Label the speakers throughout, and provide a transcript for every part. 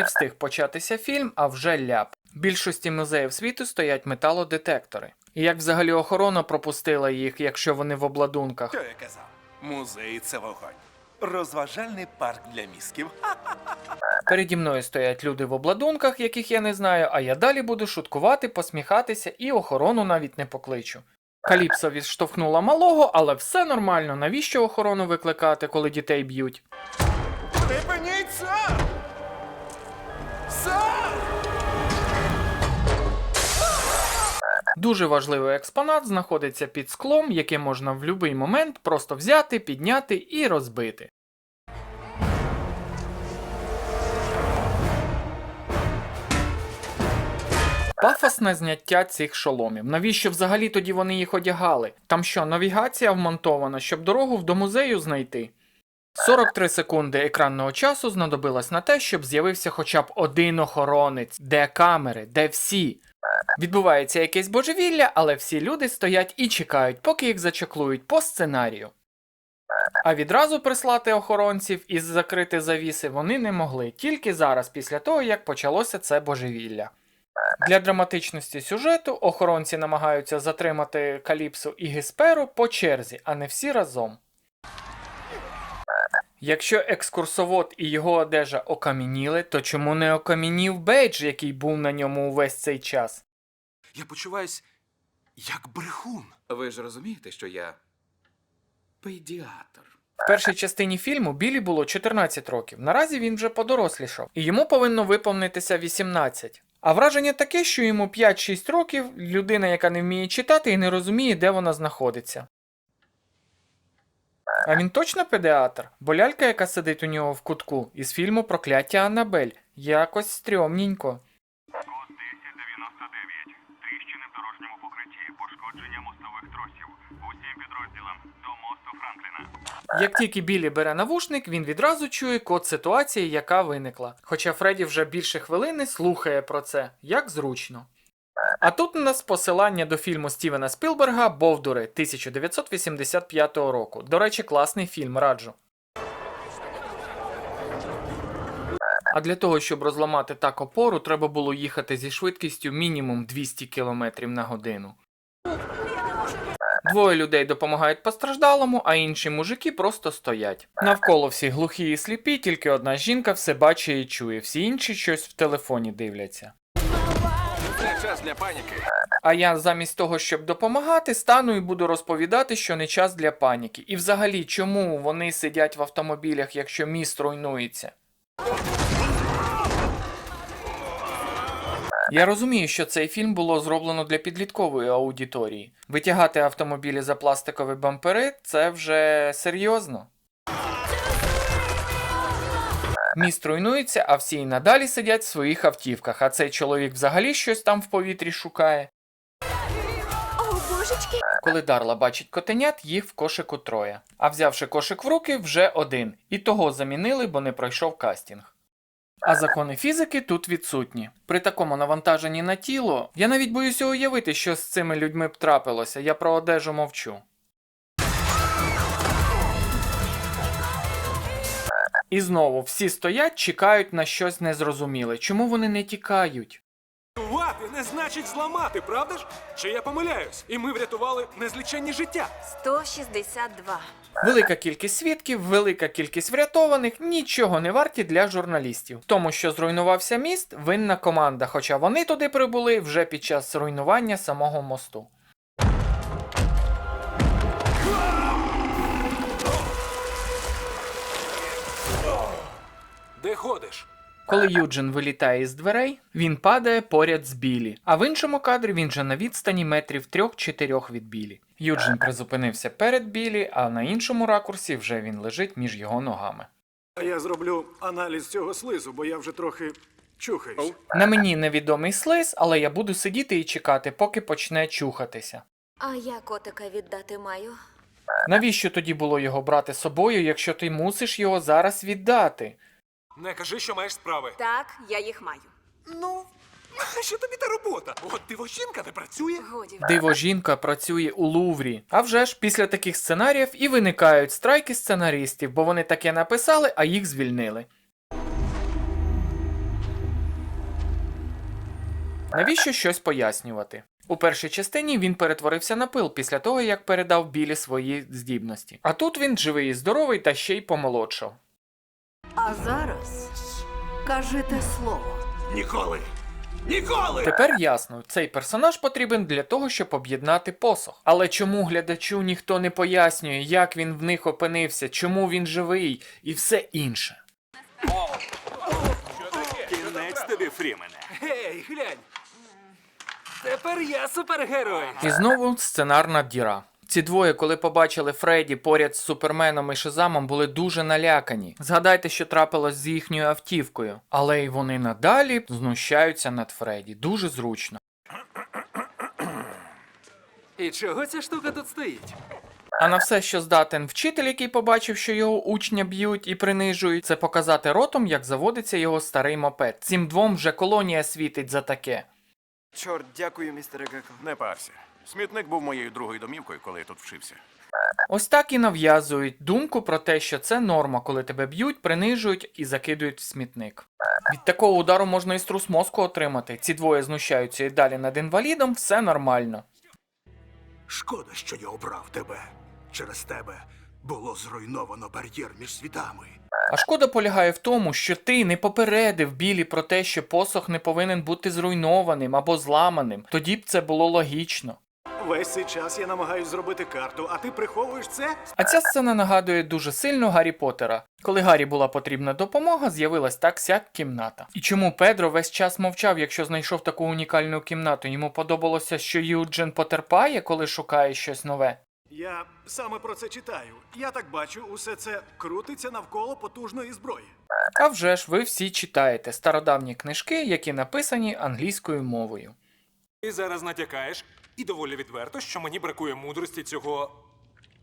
Speaker 1: Не встиг початися фільм, а вже ляп. В більшості музеїв світу стоять металодетектори. І як взагалі охорона пропустила їх, якщо вони в обладунках?
Speaker 2: Що я казав? Музей це вогонь. Розважальний парк для мізків.
Speaker 1: Переді мною стоять люди в обладунках, яких я не знаю, а я далі буду шуткувати, посміхатися і охорону навіть не покличу. Каліпсо відштовхнула малого, але все нормально. Навіщо охорону викликати, коли дітей б'ють?
Speaker 2: Припиніть,
Speaker 1: Дуже важливий експонат знаходиться під склом, яке можна в будь-який момент просто взяти, підняти і розбити. Пафосне зняття цих шоломів. Навіщо взагалі тоді вони їх одягали? Там що, навігація вмонтована, щоб дорогу до музею знайти? 43 секунди екранного часу знадобилось на те, щоб з'явився хоча б один охоронець, де камери, де всі. Відбувається якесь божевілля, але всі люди стоять і чекають, поки їх зачеклують по сценарію. А відразу прислати охоронців і закрити завіси вони не могли, тільки зараз, після того, як почалося це божевілля. Для драматичності сюжету охоронці намагаються затримати Каліпсу і Гесперу по черзі, а не всі разом. Якщо екскурсовод і його одежа окам'яніли, то чому не окам'янів бейдж, який був на ньому увесь цей час?
Speaker 2: Я почуваюсь як брехун.
Speaker 3: Ви ж розумієте, що я педіатр.
Speaker 1: В першій частині фільму Білі було 14 років. Наразі він вже подорослішав, і йому повинно виповнитися 18. А враження таке, що йому 5-6 років людина, яка не вміє читати і не розуміє, де вона знаходиться. А він точно педіатр? Бо лялька, яка сидить у нього в кутку, із фільму Прокляття Аннабель. Якось стрьомненько.
Speaker 4: Код 1099. Тріщини в дорожньому покритті, пошкодження мостових тросів. Усім підрозділам до мосту Франкліна.
Speaker 1: Як тільки Білі бере навушник, він відразу чує код ситуації, яка виникла. Хоча Фредді вже більше хвилини слухає про це, як зручно. А тут у нас посилання до фільму Стівена Спілберга Бовдури 1985 року. До речі, класний фільм, раджу. А для того, щоб розламати так опору, треба було їхати зі швидкістю мінімум 200 км на годину. Двоє людей допомагають постраждалому, а інші мужики просто стоять. Навколо всі глухі і сліпі, тільки одна жінка все бачить і чує, всі інші щось в телефоні дивляться.
Speaker 2: Час для паніки.
Speaker 1: А я замість того, щоб допомагати, стану і буду розповідати, що не час для паніки. І взагалі, чому вони сидять в автомобілях, якщо міст руйнується? Я розумію, що цей фільм було зроблено для підліткової аудиторії. Витягати автомобілі за пластикові бампери це вже серйозно. Міст руйнується, а всі й надалі сидять в своїх автівках, а цей чоловік взагалі щось там в повітрі шукає.
Speaker 5: О, божечки!
Speaker 1: Коли Дарла бачить котенят, їх в кошику троє. А взявши кошик в руки, вже один. І того замінили, бо не пройшов кастінг. А закони фізики тут відсутні. При такому навантаженні на тіло я навіть боюся уявити, що з цими людьми б трапилося, я про одежу мовчу. І знову всі стоять, чекають на щось незрозуміле. Чому вони не тікають?
Speaker 6: Врятувати не значить зламати, правда ж? Чи я помиляюсь? І ми врятували незліченні життя.
Speaker 5: 162.
Speaker 1: Велика кількість свідків, велика кількість врятованих нічого не варті для журналістів. Тому, що зруйнувався міст, винна команда, хоча вони туди прибули вже під час руйнування самого мосту. Коли Юджин вилітає із дверей, він падає поряд з Білі, а в іншому кадрі він же на відстані метрів трьох-чотирьох від Білі. Юджин призупинився перед Білі, а на іншому ракурсі вже він лежить між його ногами.
Speaker 6: Я зроблю аналіз цього слизу, бо я вже трохи чухаюсь.
Speaker 1: На мені невідомий слиз, але я буду сидіти і чекати, поки почне чухатися.
Speaker 5: А я котика віддати маю.
Speaker 1: Навіщо тоді було його брати з собою, якщо ти мусиш його зараз віддати?
Speaker 6: Не кажи, що маєш справи.
Speaker 5: Так, я їх маю.
Speaker 6: Ну, що тобі та робота? От дивощінка не працює.
Speaker 5: Годі.
Speaker 1: Диво жінка працює у Луврі. А вже ж після таких сценаріїв і виникають страйки сценаристів, бо вони таке написали, а їх звільнили. Навіщо щось пояснювати? У першій частині він перетворився на пил після того, як передав білі свої здібності. А тут він живий і здоровий та ще й помолодшав.
Speaker 7: А зараз кажи те слово.
Speaker 6: Ніколи! Ніколи!
Speaker 1: Тепер ясно, цей персонаж потрібен для того, щоб об'єднати посох. Але чому глядачу ніхто не пояснює, як він в них опинився, чому він живий і все інше.
Speaker 6: Кінець тобі, Фрімене. Гей, глянь! Тепер я супергерой.
Speaker 1: І знову сценарна діра. Ці двоє, коли побачили Фредді поряд з Суперменом і Шизамом, були дуже налякані. Згадайте, що трапилось з їхньою автівкою. Але й вони надалі знущаються над Фредді. Дуже зручно.
Speaker 6: І чого ця штука тут стоїть?
Speaker 1: А на все, що здатен вчитель, який побачив, що його учня б'ють і принижують, це показати ротом, як заводиться його старий мопед. Цим двом вже колонія світить за таке.
Speaker 8: Чорт, дякую, містере Гекл.
Speaker 9: Не парся. Смітник був моєю другою домівкою, коли я тут вчився.
Speaker 1: Ось так і нав'язують думку про те, що це норма, коли тебе б'ють, принижують і закидують в смітник. Від такого удару можна і струс мозку отримати. Ці двоє знущаються і далі над інвалідом, все нормально.
Speaker 10: Шкода, що я обрав тебе. Через тебе було зруйновано бар'єр між світами.
Speaker 1: А шкода полягає в тому, що ти не попередив білі про те, що посох не повинен бути зруйнованим або зламаним. Тоді б це було логічно.
Speaker 10: Весь цей час я намагаюсь зробити карту, а ти приховуєш це?
Speaker 1: А ця сцена нагадує дуже сильно Гаррі Поттера. Коли Гаррі була потрібна допомога, з'явилась так сяк кімната. І чому Педро весь час мовчав, якщо знайшов таку унікальну кімнату? Йому подобалося, що Юджин потерпає, коли шукає щось нове.
Speaker 10: Я саме про це читаю. Я так бачу, усе це крутиться навколо потужної зброї.
Speaker 1: А вже ж ви всі читаєте стародавні книжки, які написані англійською мовою.
Speaker 6: Ти зараз натякаєш, і доволі відверто, що мені бракує мудрості цього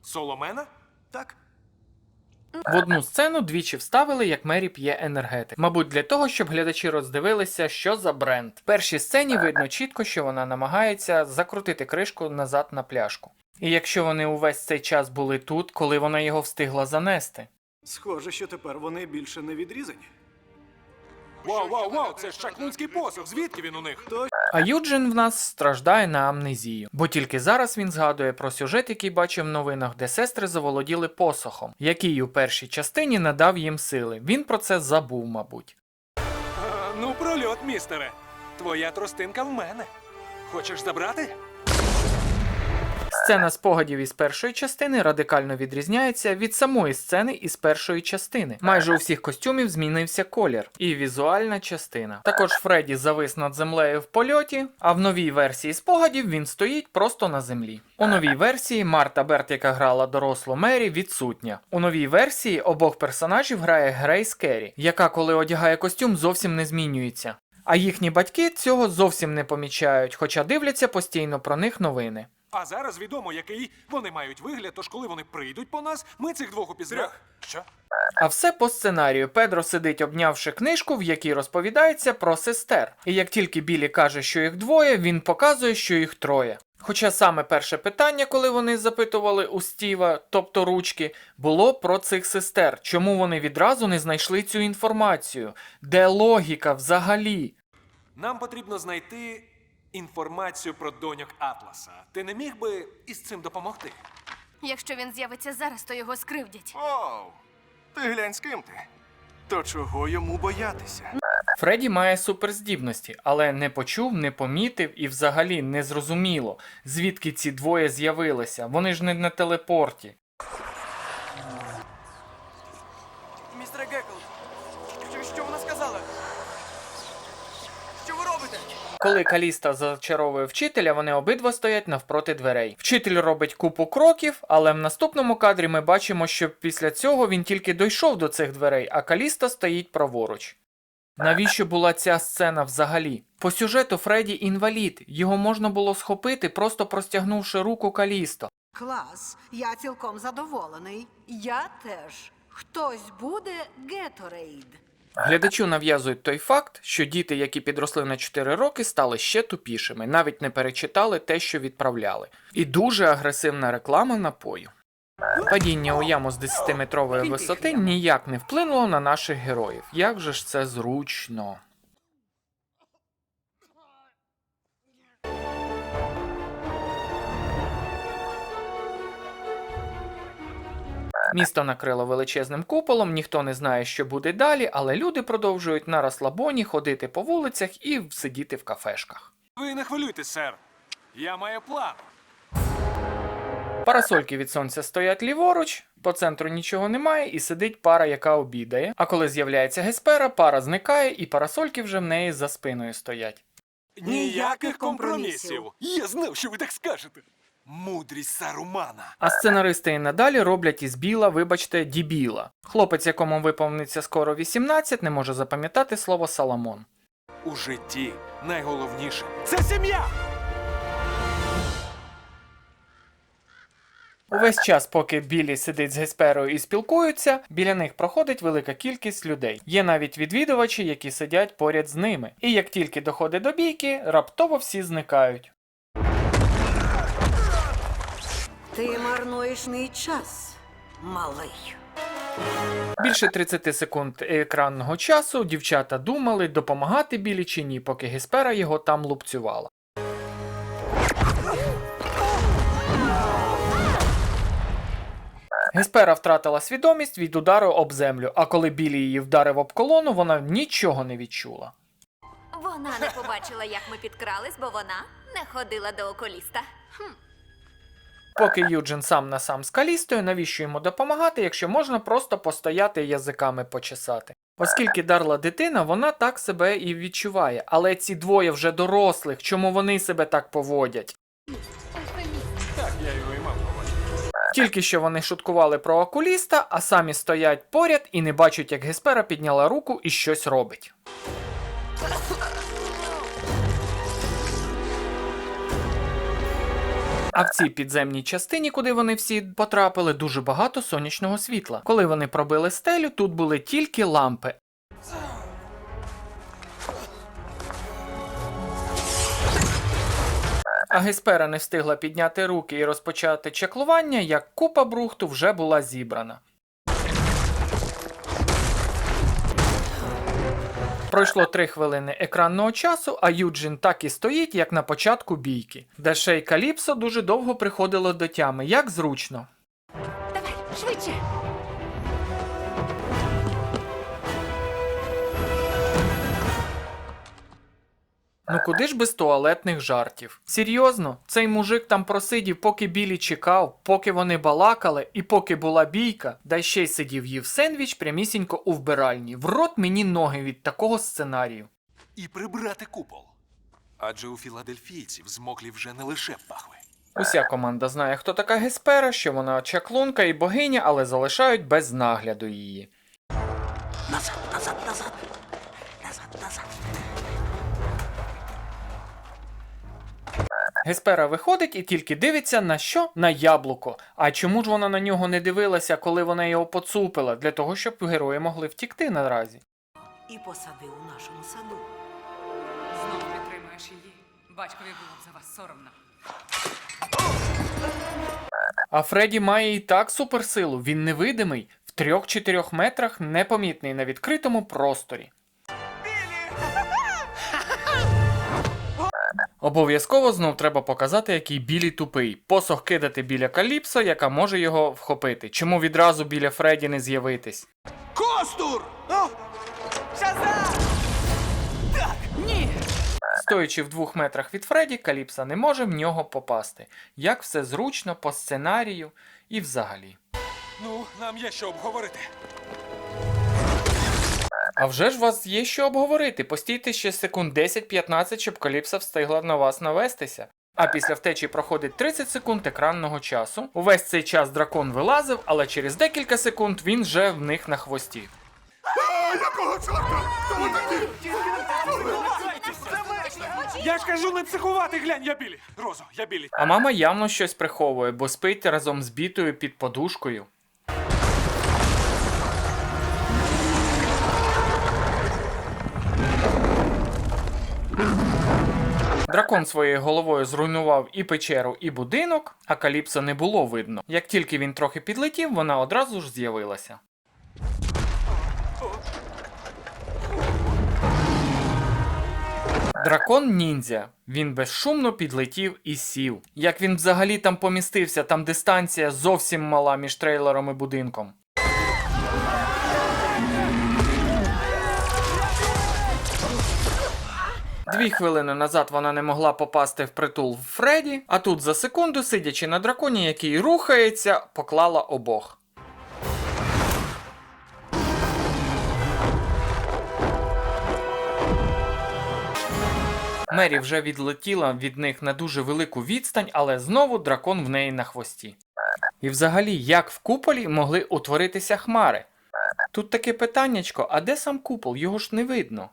Speaker 6: Соломена?
Speaker 10: Так?
Speaker 1: В одну сцену двічі вставили, як Мері п'є енергетик. Мабуть, для того, щоб глядачі роздивилися, що за бренд. В першій сцені видно чітко, що вона намагається закрутити кришку назад на пляшку. І якщо вони увесь цей час були тут, коли вона його встигла занести.
Speaker 10: Схоже, що тепер вони більше не відрізані.
Speaker 6: Вау, вау, вау, це ж шаклунський посох. Звідки він у них?
Speaker 1: А Юджин в нас страждає на амнезію, бо тільки зараз він згадує про сюжет, який бачив в новинах, де сестри заволоділи посохом, який у першій частині надав їм сили. Він про це забув, мабуть.
Speaker 6: А, ну, прольот, містере. Твоя тростинка в мене. Хочеш забрати?
Speaker 1: Сцена спогадів із першої частини радикально відрізняється від самої сцени із першої частини. Майже у всіх костюмів змінився колір і візуальна частина. Також Фредді завис над землею в польоті, а в новій версії спогадів він стоїть просто на землі. У новій версії Марта Берт, яка грала дорослу Мері, відсутня. У новій версії обох персонажів грає Грейс Керрі, яка, коли одягає костюм, зовсім не змінюється. А їхні батьки цього зовсім не помічають, хоча дивляться постійно про них новини.
Speaker 6: А зараз відомо, який вони мають вигляд, тож коли вони прийдуть по нас, ми цих двох упізнаємо. Що?
Speaker 1: А все по сценарію. Педро сидить, обнявши книжку, в якій розповідається про сестер. І як тільки Білі каже, що їх двоє, він показує, що їх троє. Хоча саме перше питання, коли вони запитували у Стіва, тобто ручки, було про цих сестер. Чому вони відразу не знайшли цю інформацію? Де логіка взагалі?
Speaker 6: Нам потрібно знайти інформацію про доньок Атласа. Ти не міг би із цим допомогти?
Speaker 7: Якщо він з'явиться зараз, то його скривдять.
Speaker 9: Оу, ти глянь з ким ти.
Speaker 10: То чого йому боятися?
Speaker 1: Фредді має суперздібності, але не почув, не помітив і взагалі не зрозуміло, звідки ці двоє з'явилися. Вони ж не на телепорті. Коли Каліста зачаровує вчителя, вони обидва стоять навпроти дверей. Вчитель робить купу кроків, але в наступному кадрі ми бачимо, що після цього він тільки дійшов до цих дверей, а Каліста стоїть праворуч. Навіщо була ця сцена взагалі? По сюжету Фредді інвалід, його можна було схопити, просто простягнувши руку Калісто.
Speaker 7: Клас, я цілком задоволений. Я теж. Хтось буде Геторейд.
Speaker 1: Глядачу нав'язують той факт, що діти, які підросли на 4 роки, стали ще тупішими, навіть не перечитали те, що відправляли. І дуже агресивна реклама напою. Падіння у яму з 10-метрової висоти ніяк не вплинуло на наших героїв. Як же ж це зручно. Місто накрило величезним куполом, ніхто не знає, що буде далі, але люди продовжують на розслабоні ходити по вулицях і сидіти в кафешках.
Speaker 6: Ви не хвилюйтесь, сер. Я маю план.
Speaker 1: Парасольки від сонця стоять ліворуч, по центру нічого немає, і сидить пара, яка обідає. А коли з'являється Геспера, пара зникає, і парасольки вже в неї за спиною стоять.
Speaker 6: Ніяких компромісів. Я знав, що ви так скажете. Мудрість Сарумана.
Speaker 1: А сценаристи і надалі роблять із біла, вибачте, дібіла. Хлопець, якому виповниться скоро 18, не може запам'ятати слово Саламон.
Speaker 6: У житті найголовніше це сім'я.
Speaker 1: Увесь час, поки Білі сидить з Гесперою і спілкуються, біля них проходить велика кількість людей. Є навіть відвідувачі, які сидять поряд з ними. І як тільки доходить до бійки, раптово всі зникають.
Speaker 7: Ти марнуєш мій час, малий.
Speaker 1: Більше 30 секунд екранного часу дівчата думали, допомагати Білі чи ні, поки Геспера його там лупцювала. Геспера втратила свідомість від удару об землю, а коли Білі її вдарив об колону, вона нічого не відчула.
Speaker 5: Вона не побачила, як ми підкрались, бо вона не ходила до окуліста.
Speaker 1: Поки Юджин сам на сам з Калістою, навіщо йому допомагати, якщо можна просто постояти язиками почесати? Оскільки Дарла дитина, вона так себе і відчуває, але ці двоє вже дорослих, чому вони себе так поводять?
Speaker 6: Так, я його і мав.
Speaker 1: Тільки що вони шуткували про окуліста, а самі стоять поряд і не бачать, як Геспера підняла руку і щось робить. А в цій підземній частині, куди вони всі потрапили, дуже багато сонячного світла. Коли вони пробили стелю, тут були тільки лампи. А Геспера не встигла підняти руки і розпочати чаклування, як купа брухту вже була зібрана. Пройшло три хвилини екранного часу, а Юджин так і стоїть, як на початку бійки. Дашей Каліпсо дуже довго приходило до тями, як зручно. Ну куди ж без туалетних жартів? Серйозно, цей мужик там просидів, поки білі чекав, поки вони балакали, і поки була бійка, да ще й сидів їв сендвіч прямісінько у вбиральні. В рот мені ноги від такого сценарію.
Speaker 6: І прибрати купол. Адже у філадельфійців змоклі вже не лише пахви.
Speaker 1: Уся команда знає, хто така Геспера, що вона чаклунка і богиня, але залишають без нагляду її.
Speaker 10: Назад, назад, назад.
Speaker 1: Геспера виходить і тільки дивиться на що? На яблуко. А чому ж вона на нього не дивилася, коли вона його поцупила? Для того, щоб герої могли втікти наразі.
Speaker 7: І посадив у нашому саду.
Speaker 11: Знову підтримуєш її. Батькові було б за вас соромно.
Speaker 1: А Фредді має і так суперсилу, він невидимий, в 3-4 метрах непомітний на відкритому просторі. Обов'язково знов треба показати, який білі тупий. Посох кидати біля Каліпсо, яка може його вхопити. Чому відразу біля Фредді не з'явитись?
Speaker 10: Костур!
Speaker 1: Стоячи в двох метрах від Фредді, Каліпса не може в нього попасти. Як все зручно по сценарію і взагалі.
Speaker 6: Ну, нам є що обговорити.
Speaker 1: А вже ж вас є що обговорити. Постійте ще секунд 10-15, щоб Каліпса встигла на вас навестися. А після втечі проходить 30 секунд екранного часу. Увесь цей час дракон вилазив, але через декілька секунд він вже в них на хвості.
Speaker 10: А, якого чорта? Хто ви такі?
Speaker 6: Я ж кажу не психувати, глянь, я білі. Розо, я білі.
Speaker 1: А мама явно щось приховує, бо спить разом з бітою під подушкою. Дракон своєю головою зруйнував і печеру, і будинок, а Каліпсо не було видно. Як тільки він трохи підлетів, вона одразу ж з'явилася. Дракон ніндзя. Він безшумно підлетів і сів. Як він взагалі там помістився, там дистанція зовсім мала між трейлером і будинком. Дві хвилини назад вона не могла попасти в притул в Фредді, а тут за секунду, сидячи на драконі, який рухається, поклала обох. Мері вже відлетіла від них на дуже велику відстань, але знову дракон в неї на хвості. І взагалі, як в куполі могли утворитися хмари? Тут таке питаннячко, а де сам купол? Його ж не видно.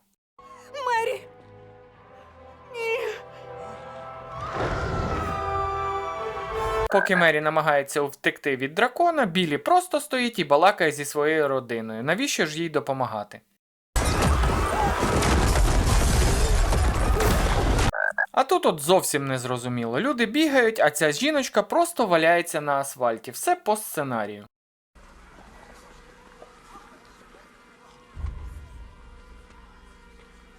Speaker 7: Мері!
Speaker 1: Поки Мері намагається втекти від дракона, Білі просто стоїть і балакає зі своєю родиною. Навіщо ж їй допомагати? А тут от зовсім не зрозуміло. Люди бігають, а ця жіночка просто валяється на асфальті. Все по сценарію.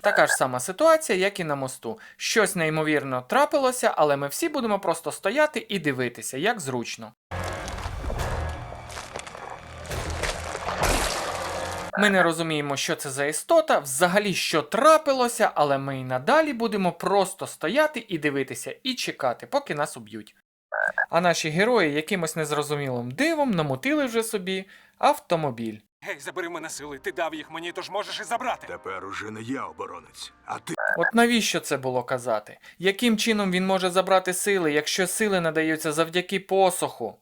Speaker 1: Така ж сама ситуація, як і на мосту. Щось неймовірно трапилося, але ми всі будемо просто стояти і дивитися, як зручно. Ми не розуміємо, що це за істота, взагалі що трапилося, але ми й надалі будемо просто стояти і дивитися, і чекати, поки нас уб'ють. А наші герої якимось незрозумілим дивом намутили вже собі автомобіль.
Speaker 6: Гей, забери мене сили, ти дав їх мені, тож можеш і забрати.
Speaker 10: Тепер уже не я оборонець, а ти.
Speaker 1: От навіщо це було казати? Яким чином він може забрати сили, якщо сили надаються завдяки посоху?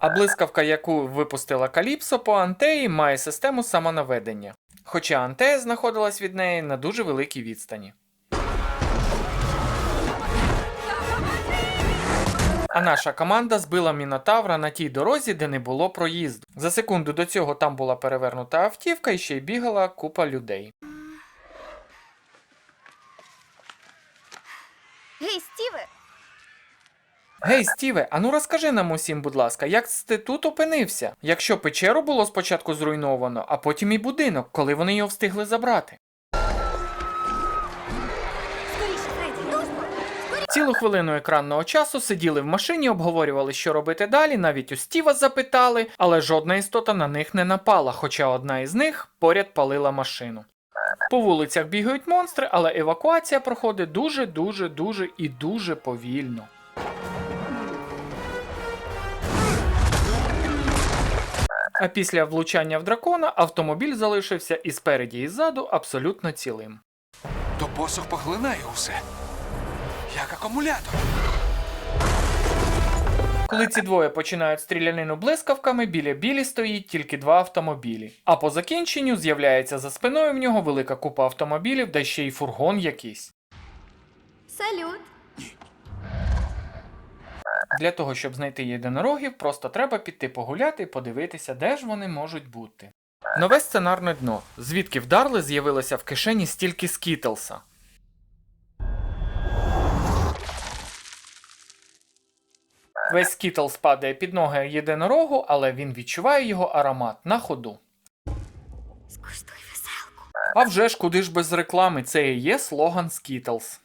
Speaker 1: А блискавка, яку випустила Каліпсо по Антеї, має систему самонаведення. Хоча Антея знаходилась від неї на дуже великій відстані. А наша команда збила Мінотавра на тій дорозі, де не було проїзду. За секунду до цього там була перевернута автівка і ще й бігала купа людей.
Speaker 5: Гей, Стіве,
Speaker 1: Гей, Стіве, а ну розкажи нам усім, будь ласка, як ти тут опинився? Якщо печеру було спочатку зруйновано, а потім і будинок, коли вони його встигли забрати. Цілу хвилину екранного часу сиділи в машині, обговорювали, що робити далі, навіть у Стіва запитали, але жодна істота на них не напала, хоча одна із них поряд палила машину. По вулицях бігають монстри, але евакуація проходить дуже, дуже, дуже і дуже повільно. А після влучання в дракона автомобіль залишився і спереді, і ззаду абсолютно цілим.
Speaker 6: То посох поглинає усе. Як акумулятор.
Speaker 1: Коли ці двоє починають стрілянину блискавками, біля білі стоїть тільки два автомобілі. А по закінченню з'являється за спиною в нього велика купа автомобілів, да ще й фургон якийсь.
Speaker 5: Салют.
Speaker 1: Для того, щоб знайти єдинорогів, просто треба піти погуляти і подивитися, де ж вони можуть бути. Нове сценарне дно. Звідки вдарли з'явилося в кишені стільки скітлса. Весь скітлс падає під ноги єдинорогу, але він відчуває його аромат на ходу.
Speaker 5: Скуштуй веселку.
Speaker 1: А вже ж куди ж без реклами, це і є слоган Skittles.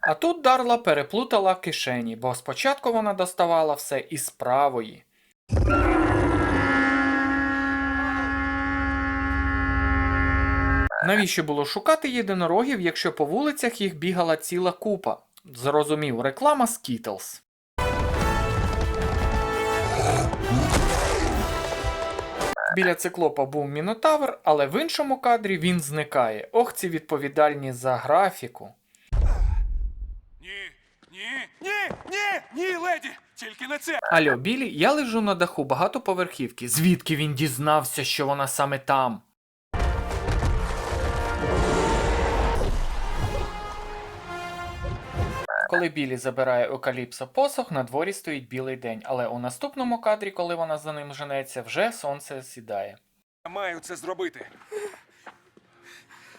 Speaker 1: А тут Дарла переплутала кишені, бо спочатку вона доставала все із правої. Навіщо було шукати єдинорогів, якщо по вулицях їх бігала ціла купа? Зрозумів, реклама Skittles. Біля циклопа був мінотавр, але в іншому кадрі він зникає. Ох, ці відповідальні за графіку.
Speaker 6: Ні, ні, ні, ні, ні, леді! Тільки не це!
Speaker 1: Альо, Білі, я лежу на даху багатоповерхівки. Звідки він дізнався, що вона саме там? Коли Білі забирає у Каліпсо посох, на дворі стоїть білий день, але у наступному кадрі, коли вона за ним женеться, вже сонце сідає.
Speaker 6: Я маю це зробити.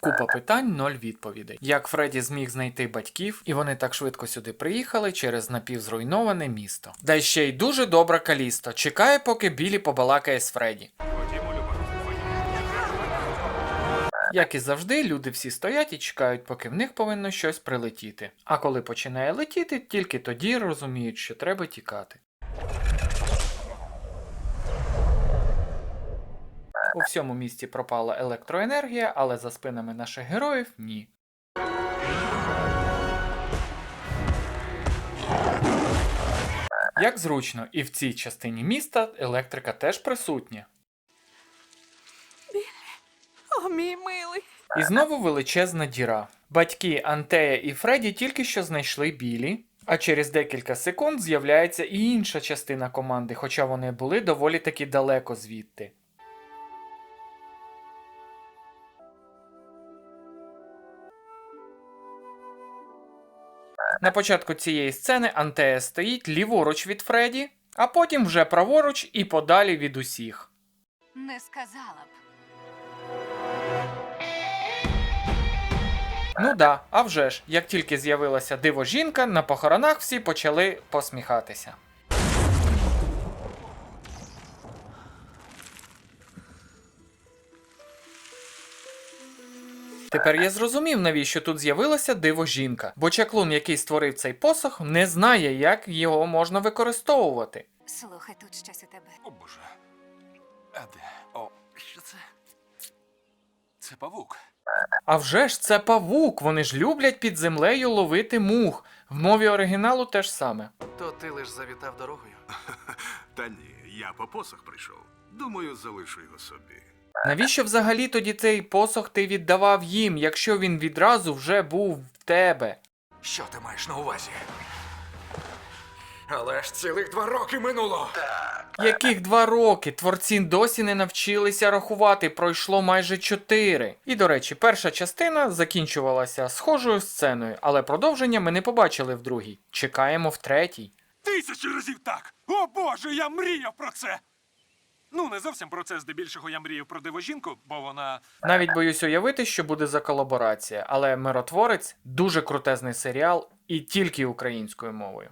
Speaker 1: Купа питань, ноль відповідей. Як Фредді зміг знайти батьків, і вони так швидко сюди приїхали через напівзруйноване місто. Да ще й дуже добра Калісто. Чекає, поки Білі побалакає з Фредді.
Speaker 4: Ходімо, Люба.
Speaker 1: Як і завжди, люди всі стоять і чекають, поки в них повинно щось прилетіти. А коли починає летіти, тільки тоді розуміють, що треба тікати. У всьому місті пропала електроенергія, але за спинами наших героїв ні. Як зручно, і в цій частині міста електрика теж присутня.
Speaker 7: О, мій милий.
Speaker 1: І знову величезна діра. Батьки Антея і Фредді тільки що знайшли білі, а через декілька секунд з'являється і інша частина команди, хоча вони були доволі таки далеко звідти. На початку цієї сцени Антея стоїть ліворуч від Фредді, а потім вже праворуч і подалі від усіх.
Speaker 11: Не сказала б.
Speaker 1: Ну да, а вже ж, як тільки з'явилася диво жінка, на похоронах всі почали посміхатися. Тепер я зрозумів, навіщо тут з'явилася диво жінка, бо чаклун, який створив цей посох, не знає, як його можна використовувати.
Speaker 11: Слухай, тут щось у тебе.
Speaker 6: О боже. А де? О, що це? Це павук.
Speaker 1: А вже ж це павук, вони ж люблять під землею ловити мух. В мові оригіналу теж саме.
Speaker 3: То ти лиш завітав дорогою.
Speaker 10: Та ні, я по посох прийшов. Думаю, залишу його собі.
Speaker 1: Навіщо взагалі тоді цей посох ти віддавав їм, якщо він відразу вже був в тебе?
Speaker 3: Що ти маєш на увазі? Але ж цілих два роки минуло.
Speaker 1: Яких два роки? Творці досі не навчилися рахувати, пройшло майже чотири. І до речі, перша частина закінчувалася схожою сценою, але продовження ми не побачили в другій. Чекаємо в третій.
Speaker 6: Тисячі разів так! О боже, я мріяв про це! Ну, не зовсім про це, здебільшого я мріяв про дивожінку, бо вона.
Speaker 1: Навіть боюсь уявити, що буде за колаборація, але миротворець дуже крутезний серіал і тільки українською мовою.